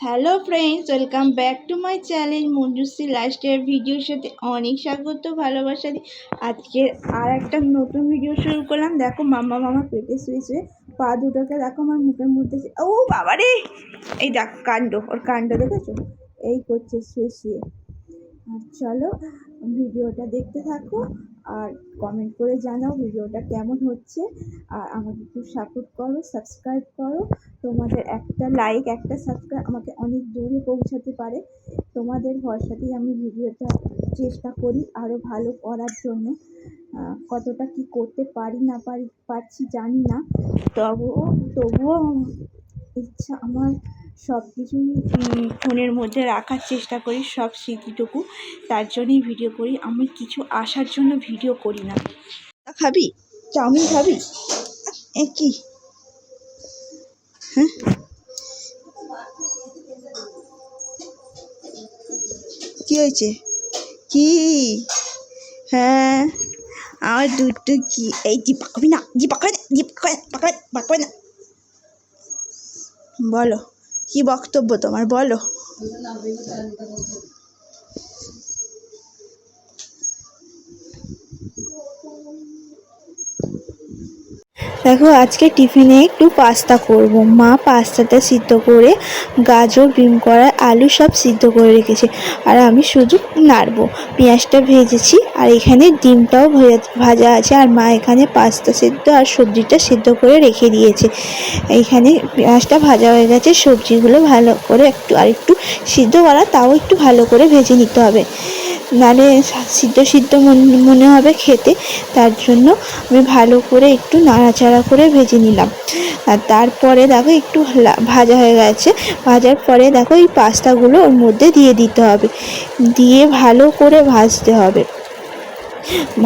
Hello friends welcome back to my channel Manjushree লাস্টের ভিডিওর সাথে অনেক স্বাগত, ভালোবাসা দিই আজকে আর একটা নতুন ভিডিও শুরু করলাম। দেখো মামা মামা পেটে শুয়েছে। পা দুটোকে দেখো, আমার মুখের মধ্যে ও বাবা রে! এই দেখ, কাণ্ড। ওর কাণ্ড দেখেছ? এই করছে, শুয়ে শুয়ে। আর চলো ভিডিওটা দেখতে থাকো। আর কমেন্ট করে জানাও ভিডিওটা কেমন হচ্ছে। আর আমাকে একটু সাপোর্ট করো সাবস্ক্রাইব করো। তোমাদের একটা লাইক একটা সাবস্ক্রাইব আমাকে অনেক দূরে পৌঁছাতে পারে। তোমাদের ভরসাতেই আমি ভিডিওটা চেষ্টা করি আরও ভালো করার জন্য। কতটা কি করতে পারি না পারি, পারছি জানি না। তবুও তবুও ইচ্ছা আমার সব কিছুই ফোনের মধ্যে রাখার চেষ্টা করি, সব স্মৃতিটুকু। তার জন্যই ভিডিও করি। আমি কিছু আসার জন্য ভিডিও করি না। খাবি? চাউমিন খাবি? কি? হ্যাঁ? কি হয়েছে? কি? হ্যাঁ? আমার দুটো কি? এই জি পাকাবি না জি পাকাবে না জি পাকাবে না পাকাবে পাকাবে না। বলো। কি বক্তব্য তোমার? বলো। দেখো, আজকে টিফিনে একটু পাস্তা করব। মা পাস্তাটা সিদ্ধ করে গাজর বিম করা আলু সব সিদ্ধ করে রেখেছে। আর আমি শুধু নাড়বো। পেঁয়াজটা ভেজেছি আর এখানে ডিমটাও ভেজা- ভাজা আছে। আর মা এখানে পাস্তা সিদ্ধ আর সবজিটা সিদ্ধ করে রেখে দিয়েছে। এইখানে পেঁয়াজটা ভাজা হয়ে গেছে। সবজিগুলো ভালো করে একটু আর একটু সিদ্ধ করা, তাও একটু ভালো করে ভেজে নিতে হবে। নাহলে সিদ্ধ সিদ্ধ মন- মনে হবে খেতে। তার জন্য আমি ভালো করে একটু নাড়াচাড়া করে ভেজে নিলাম। আর তারপরে দেখো একটু ভাজা হয়ে গেছে। ভাজার পরে দেখো এই পাস্তাগুলো ওর মধ্যে দিয়ে দিতে হবে। দিয়ে ভালো করে ভাজতে হবে।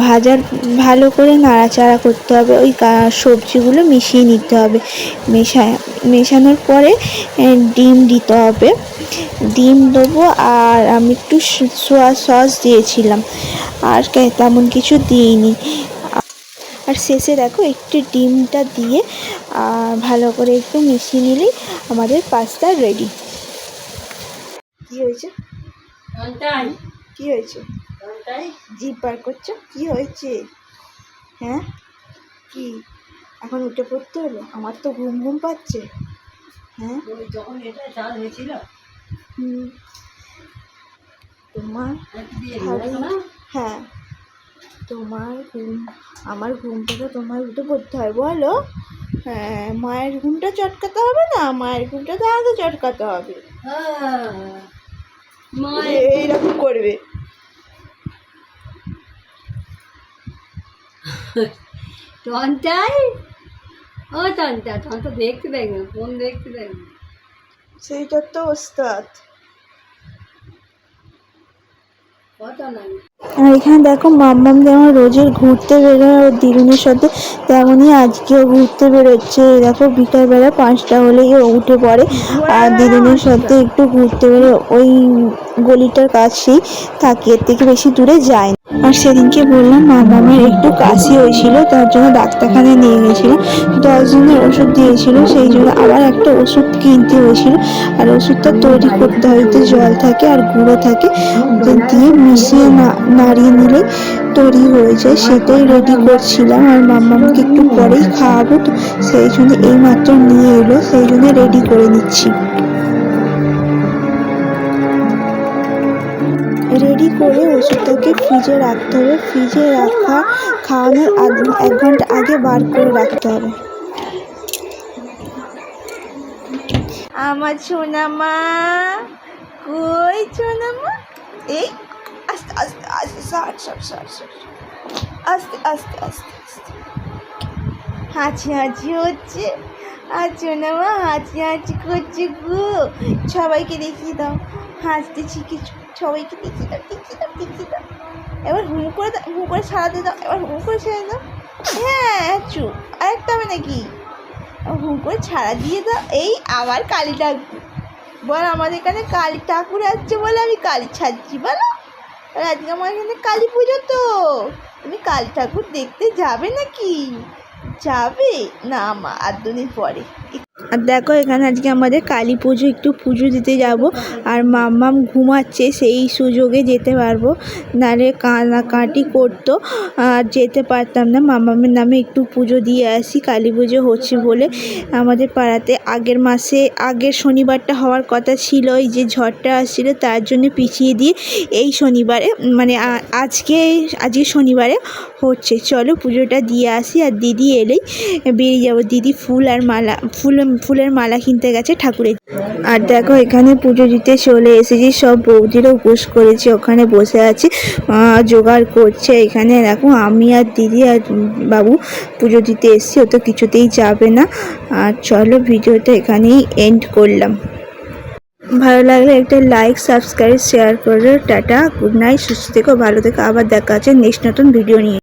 ভাজার ভালো করে নাড়াচাড়া করতে হবে ওই সবজিগুলো মিশিয়ে নিতে হবে। মেশা মেশানোর পরে ডিম দিতে হবে। ডিম দেবো আর আমি একটু সোয়া সস দিয়েছিলাম। আর তেমন কিছু দিইনি। আর শেষে দেখো একটু ডিমটা দিয়ে আর ভালো করে একটু মিশিয়ে নিলেই আমাদের পাস্তা রেডি কী হয়েছে? কি হয়েছে? জিভ বার করছ? কি হয়েছে? হ্যাঁ? কি? এখন উঠে পড়তে হলো? আমার তো ঘুম ঘুম পাচ্ছে। হ্যাঁ? যখন এটা চাল হয়েছিল হুম। তোমার হ্যাঁ। তোমার ঘুম আমার ঘুমটাকে তোমার উঠে পড়তে হয় বলো? হ্যাঁ মায়ের ঘুমটা চটকাতে হবে না? মায়ের ঘুমটা তো আগে চটকাতে হবে। মায়ের এইরকম করবে। টনটাই ও টনটা দেখতে দেয় না ফোন দেখতে দেয় না। তো ওস্তাদ। আর এখানে দেখো মাম্মাম যেমন রোজের ঘুরতে বেরোয় ওর দিদুনের সাথে তেমনই আজকেও ঘুরতে বেরোচ্ছে। দেখো বিকালবেলা পাঁচটা হলেই ও উঠে পড়ে আর দিদুনের সাথে একটু ঘুরতে বেরোয়। ওই গলিটার কাছেই থাকে এর থেকে বেশি দূরে যায় আর সেদিনকে বললাম মামামের একটু কাশি হয়েছিল, তার জন্য ডাক্তারখানায় নিয়ে গেছিলাম। দশ দিনের ওষুধ দিয়েছিল, সেই জন্য আবার একটা ওষুধ কিনতে হয়েছিল। আর ওষুধটা তৈরি করতে হয়তো জল থাকে আর গুঁড়ো থাকে। দিয়ে মিশিয়ে নাড়িয়ে নিলে তৈরি হয়ে যায়। সেটাই রেডি করছিলাম আর মাম্মামকে একটু পরেই খাওয়াবো। তো সেই জন্য এই মাত্র নিয়ে এলো, সেই জন্য রেডি করে নিচ্ছি। রেডি করে ওষুধটাকে ফ্রিজে রাখতে হবে। ফ্রিজে রাখা খাওয়ানোর এক ঘণ্টা আগে বার করে রাখতে হবে। আমার সোনামা, কই সোনামা? এই, আস্তে আস্তে আস্তে, সর সর সর আস্তে আস্তে আস্তে আস্তে। হাঁচি হাঁচি হচ্ছে। আর সোনামা হাঁচি হাঁচি করছে গো। সবাইকে দেখিয়ে দাও। হাসতে শিখেছ সবাইকে দেখিয়ে দাও দেখিয়ে দাও দেখিয়ে দাও এবার হুম করে দাও হুম করে সারাতে দাও। এবার হুম করে ছেড়ে দাও। হ্যাঁ চুপ আরেকটা হবে নাকি? হুম করে ছাড়া দিয়ে দাও। এই আবার কালী ঠাকুর। বল আমাদের এখানে কালী ঠাকুর আসছে বলে আমি কালী ছাড়ছি, বলো। আর আজকে আমার এখানে কালী পুজো তো। তুমি কালী ঠাকুর দেখতে যাবে নাকি? যাবে? না মা, আর দুদিন পরে। আর দেখো, এখানে আজকে আমাদের কালী পুজো, একটু পুজো দিতে যাব। আর মাম্মাম ঘুমাচ্ছে, সেই সুযোগে যেতে পারব। নাহলে কান্নাকাটি করতো, আর যেতে পারতাম না। মাম্মামের নামে একটু পুজো দিয়ে আসি, কালী পুজো হচ্ছে বলে। আমাদের পাড়াতে আগের মাসে, আগের শনিবারটা হওয়ার কথা ছিল এই যে ঝড়টা আসছিল, তার জন্য পিছিয়ে দিয়ে এই শনিবারে মানে আজকে আজকে শনিবারে হচ্ছে। চলো পুজোটা দিয়ে আসি, আর দিদি এলেই বেরিয়ে যাব। দিদি ফুল আর মালা, ফুল ফুলের মালা কিনতে গেছে ঠাকুরের আর দেখো, এখানে পুজো দিতে চলে এসেছি। সব বৌদিরও উপোস করেছে, ওখানে বসে আছে। জোগাড় করছে। এখানে দেখো, আমি আর দিদি আর বাবু পুজো দিতে এসেছি ও তো কিছুতেই যাবে না। আর চলো, ভিডিওটা এখানেই এন্ড করলাম। ভালো লাগলে একটা লাইক সাবস্ক্রাইব শেয়ার করো। টাটা গুড নাইট সুস্থ থেকো, ভালো থেকো। আবার দেখা আছে নেক্সট নতুন ভিডিও নিয়ে।